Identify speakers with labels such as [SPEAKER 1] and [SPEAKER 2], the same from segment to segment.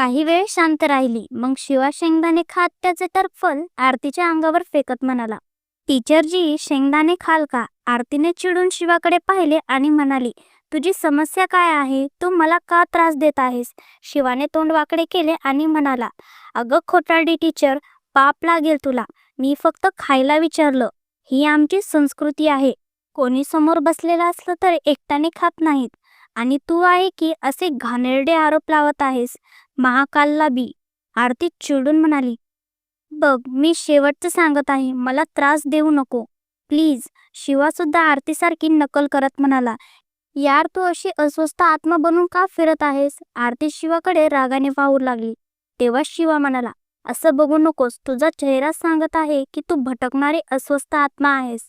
[SPEAKER 1] काही वेळ शांत राहिली. मग शिवा शेंगदाणे खात त्याचे टरफल आरतीच्या अंगावर फेकत म्हणाला टीचरजी शेंगदाणे खाल का? आरतीने चिडून शिवाकडे पाहिले आणि म्हणाली तुझी समस्या काय आहे? तू मला का त्रास देत आहेस? शिवाने तोंड वाकडे केले आणि म्हणाला अगं खोटारडी टीचर पाप लागेल तुला. मी फक्त खायला विचारलं. ही आमची संस्कृती आहे. कोणी समोर बसलेलं असलं तर एकट्याने खात नाहीत. आणि तू आहे की असे घाणेरडे आरोप लावत आहेस? महाकालला बी. आरती चिडून म्हणाली बघ मी शेवटचं सांगत आहे मला त्रास देऊ नको. प्लीज. शिवा सुद्धा आरतीसारखी नकल करत म्हणाला यार तू अशी अस्वस्थ आत्मा बनून का फिरत आहेस? आरती शिवाकडे रागाने पाहू लागली. तेव्हा शिवा म्हणाला असं बघू नकोस तुझा चेहरा सांगत आहे की तू भटकणारी अस्वस्थ आत्मा आहेस.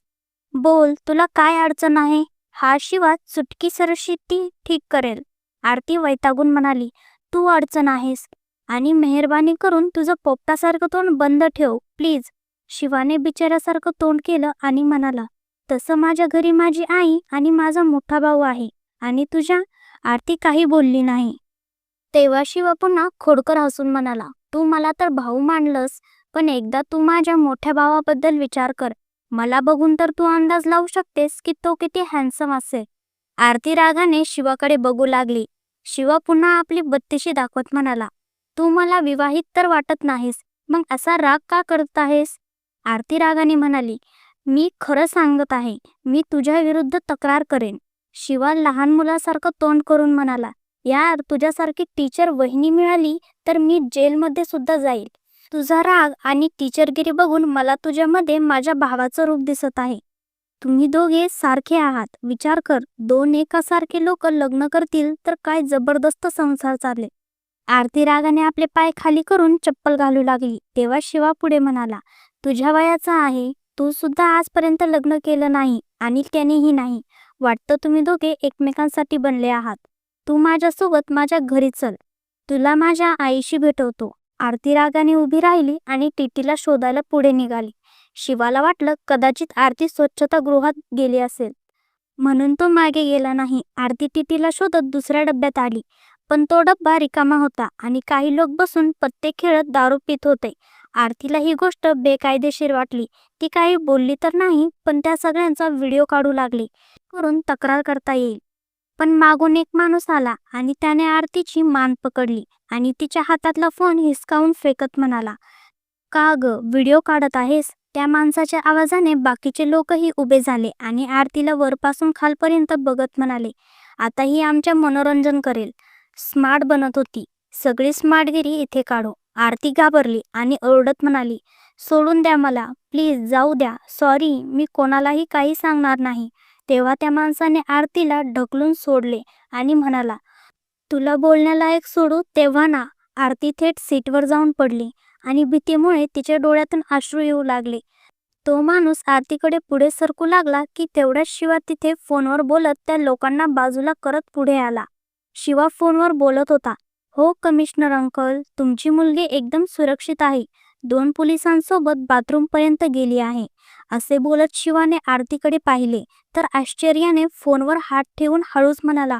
[SPEAKER 1] बोल तुला काय अडचण आहे? हा शिवा चुटकी सरशी ती ठीक करेल. आरती वैतागून म्हणाली तू अडचण आहेस आणि मेहरबानी करून तुझं पोपटासारखं तोंड बंद ठेव प्लीज. शिवाने बिचाऱ्यासारखं तोंड केलं आणि म्हणाला तसं माझ्या घरी माझी आई आणि माझा मोठा भाऊ आहे आणि तुझ्या आरती काही बोलली नाही. तेव्हा शिवा पुन्हा खोडकर हसून म्हणाला तू मला तर भाऊ मानलंस पण एकदा तू माझ्या मोठ्या भावाबद्दल विचार कर. मला बघून तर तू अंदाज लावू शकतेस की तो किती हँडसम असेल. आरती रागाने शिवाकडे बघू लागली. शिवा पुन्हा आपली बत्तीशी दाखवत म्हणाला तू मला विवाहित तर वाटत नाहीस मग असा राग का करत आहेस? आरती रागाने म्हणाली मी खरं सांगत आहे मी तुझ्या विरुद्ध तक्रार करेन. शिवा लहान मुलासारखं तोंड करून म्हणाला यार तुझ्यासारखी टीचर वहिनी मिळाली तर मी जेलमध्ये सुद्धा जाईल. तुझा राग आणि टीचरगिरी बघून मला तुझ्यामध्ये माझ्या भावाचं रूप दिसत आहे. तुम्ही दोघे सारखे आहात. विचार कर. दोन एकासारखे लोक लग्न करतील तर काय जबरदस्त संसार चालले. आरती रागाने आपले पाय खाली करून चप्पल घालू लागली. तेव्हा शिवा पुढे म्हणाला तुझ्या वयाचा आहे. तू सुद्धा आजपर्यंत लग्न केलं नाही आणि त्यानेही नाही. वाटतं तुम्ही दोघे एकमेकांसाठी बनले आहात. तू माझ्यासोबत माझ्या घरी चल. तुला माझ्या आईशी भेटवतो. आरती रागाने उभी राहिली आणि टीटीला शोधायला पुढे निघाली. शिवाला वाटलं कदाचित आरती स्वच्छतागृहात गेली असेल. म्हणून तो मागे गेला नाही. आरती टीटीला शोधत दुसऱ्या डब्यात आली. पण तो डब्बा रिकामा होता आणि काही लोक बसून पत्ते खेळत दारू पित होते. आरतीला ही गोष्ट बेकायदेशीर वाटली. ती काही बोलली तर नाही पण त्या सगळ्यांचा व्हिडिओ काढू लागली. करून तक्रार करता येईल. पण मागून एक माणूस आला आणि त्याने आरतीची मान पकडली आणि तिच्या हातातला फोन हिसकावून फेकत म्हणाला का ग व्हिडिओ काढत आहेस? त्या माणसाच्या आवाजाने बाकीचे लोकही उभे झाले आणि आरतीला वरपासून खालपर्यंत बघत म्हणाले आता ही आमच्या मनोरंजन करेल. स्मार्ट बनत होती. सगळी स्मार्टगिरी इथे काढू. आरती घाबरली आणि ओरडत म्हणाली सोडून द्या मला. प्लीज जाऊ द्या. सॉरी मी कोणालाही काही सांगणार नाही. तेव्हा त्या माणसाने आरतीला ढकलून सोडले आणि म्हणाला तुला बोलण्यालायक सोडू तेव्हा ना. आरती थेट सीटवर जाऊन पडली. आणि भीतीमुळे तिच्या डोळ्यातून अश्रू येऊ लागले. तो माणूस आरतीकडे पुढे सरकू लागला की तेवढ्याच शिवा तिथे फोनवर बोलत त्या लोकांना बाजूला करत पुढे आला. शिवा फोनवर बोलत होता हो कमिशनर अंकल तुमची मुलगी एकदम सुरक्षित आहे. दोन पोलिसांसोबत बाथरूमपर्यंत गेली आहे. असे बोलत शिवाने आरतीकडे पाहिले तर आश्चर्याने फोनवर हात ठेवून हळूच म्हणाला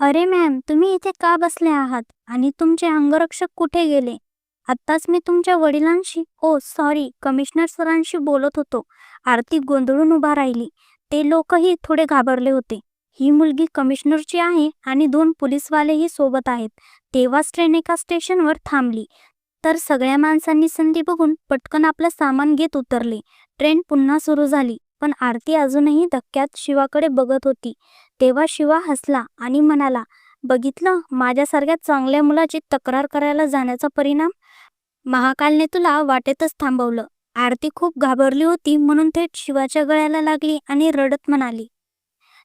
[SPEAKER 1] अरे मॅम तुम्ही इथे का बसले आहात? आणि तुमचे अंगरक्षक कुठे गेले? आत्ताच मी तुमच्या वडिलांशी ओ सॉरी कमिशनर सरांशी बोलत होतो. आरती गोंधळून उभा राहिली. ते लोकही थोडे घाबरले होते. ही मुलगी कमिशनरची आहे आणि दोन पोलीसवालेही सोबत आहेत. तेव्हाच ट्रेन एका स्टेशनवर थांबली. तर सगळ्या माणसांनी संधी बघून पटकन आपलं सामान घेत उतरले. ट्रेन पुन्हा सुरू झाली पण आरती अजूनही धक्क्यात शिवाकडे बघत होती. तेव्हा शिवा हसला आणि म्हणाला बघितलं माझ्यासारख्या चांगल्या मुलाची तक्रार करायला जाण्याचा परिणाम? महाकालने तुला वाटेतच थांबवलं. आरती खूप घाबरली होती म्हणून थेट शिवाच्या गळ्याला लागली आणि रडत म्हणाली.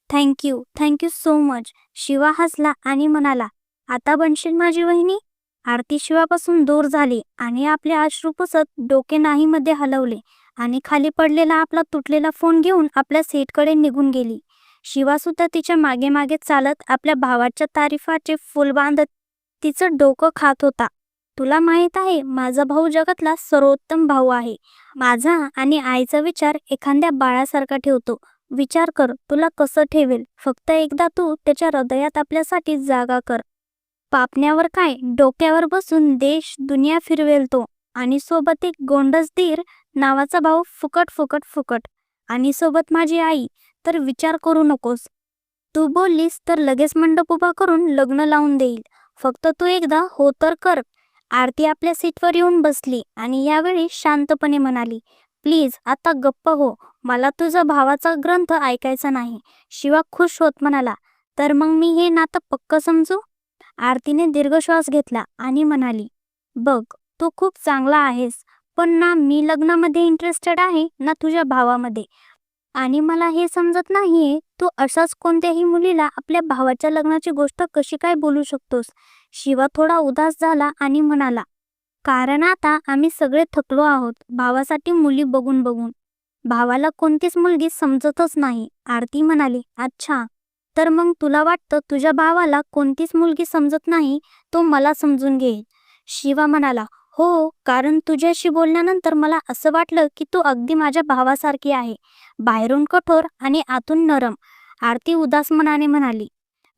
[SPEAKER 1] Thank you thank you so much Shiva हसला आणि म्हणाला आता बनशील माझी वहिनी? आरती शिवापासून दूर झाली आणि आपले अश्रू पुसत डोके नाहीमध्ये हलवले आणि खाली पडलेला आपला तुटलेला फोन घेऊन आपल्या सीटकडे निघून गेली. शिवा सुद्धा तिच्यामागे मागे चालत आपल्या भावाच्या तारीफाचे फुल बांधत तिचं डोकं खात होता. तुला माहीत आहे माझा भाऊ जगातला सर्वोत्तम भाऊ आहे. माझा आणि आईचा विचार एखाद्या बाळासारखा ठेवतो. विचार कर तुला कसं ठेवेल? फक्त एकदा तू त्याच्या हृदयात आपल्यासाठी जागा कर. पापण्यावर काय? डोक्यावर बसून देश दुनिया फिरवेल तो. आणि सोबत एक गोंडस धीर नावाचा भाऊ फुकट फुकट फुकट. आणि सोबत माझी आई. तर विचार करू नकोस. तू बोललीस तर लगेच मंडप उभा करून लग्न लावून देईल. फक्त तू एकदा हो तर कर. आरती आपल्या सीटवर येऊन बसली आणि यावेळी शांतपणे म्हणाली प्लीज आता गप्प हो. मला तुझा भावाचा ग्रंथ ऐकायचा नाही. शिवा खुश होत म्हणाला तर मग मी हे नातं पक्क समजू? आरतीने दीर्घ श्वास घेतला आणि म्हणाली बघ तू खूप चांगला आहेस पण ना मी लग्नामध्ये इंटरेस्टेड आहे ना तुझ्या भावामध्ये. आणि मला हे समजत नाहीये तू अशाच कोणत्याही मुलीला आपल्या भावाच्या लग्नाची गोष्ट कशी काय बोलू शकतोस? शिवा थोडा उदास झाला आणि म्हणाला कारण आता आम्ही सगळे थकलो आहोत. भावासाठी मुली बघून बघून. भावाला कोणतीच मुलगी समजतच नाही. आरती म्हणाली अच्छा. तर मग तुला वाटतं तुझ्या भावाला कोणतीच मुलगी समजत नाही तो मला समजून घेईल. शिवा म्हणाला हो कारण तुझ्याशी बोलल्यानंतर मला असं वाटलं की तू अगदी माझ्या भावासारखी आहे. बाहेरून कठोर आणि आतून नरम आरती उदास मनाने म्हणाली.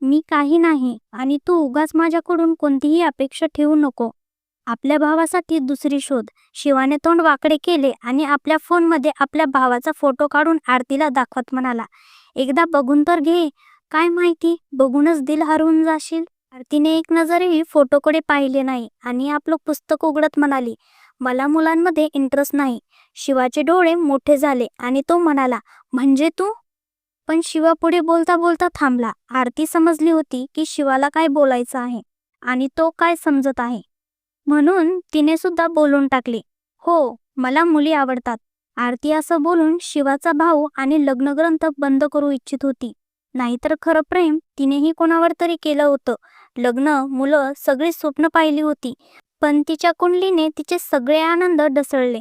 [SPEAKER 1] मी काही नाही आणि तू उगाच माझ्याकडून कोणतीही अपेक्षा ठेवू नको. आपल्या भावासाठी दुसरी शोध. शिवाने तोंड वाकडे केले आणि आपल्या फोनमध्ये आपल्या भावाचा फोटो काढून आरतीला दाखवत म्हणाला. एकदा बघून तर घे. काय माहिती? बघूनच दिल हरवून जाशील? आरतीने एक नजरही फोटोकडे पाहिले नाही आणि आपलं पुस्तक उघडत म्हणाली मला मुलांमध्ये इंटरेस्ट नाही. शिवाचे डोळे मोठे झाले आणि तो म्हणाला म्हणजे तू? पण शिवा पुढे बोलता बोलता थांबला. आरती समजली होती की शिवाला काय बोलायचं आहे आणि तो काय समजत आहे. म्हणून तिने सुद्धा बोलून टाकले हो मला मुली आवडतात. आरती असं बोलून शिवाचा भाऊ आणि लग्नग्रंथ बंद करू इच्छित होती. नाहीतर खरं प्रेम तिनेही कोणावर तरी केलं होतं लग्न मुलं सगळी स्वप्न पाहिली होती पण तिच्या कुंडलीने तिचे सगळे आनंद ढसळले.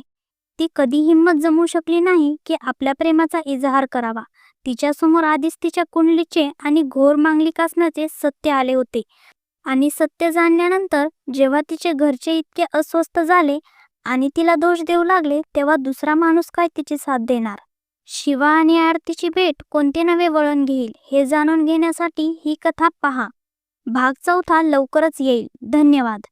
[SPEAKER 1] ती कधी हिंमत जमू शकली नाही की आपल्या प्रेमाचा इजहार करावा. तिच्यासमोर आधीच तिच्या कुंडलीचे आणि घोर मांगलिक असण्याचे सत्य आले होते. आणि सत्य जाणल्यानंतर जेव्हा तिचे घरचे इतके अस्वस्थ झाले आणि तिला दोष देऊ लागले तेव्हा दुसरा माणूस काय तिची साथ देणार? शिवा आणि आरतीची भेट कोणते नवे वळण घेईल हे जाणून घेण्यासाठी ही कथा पहा. भाग चौथा लवकरच येईल. धन्यवाद.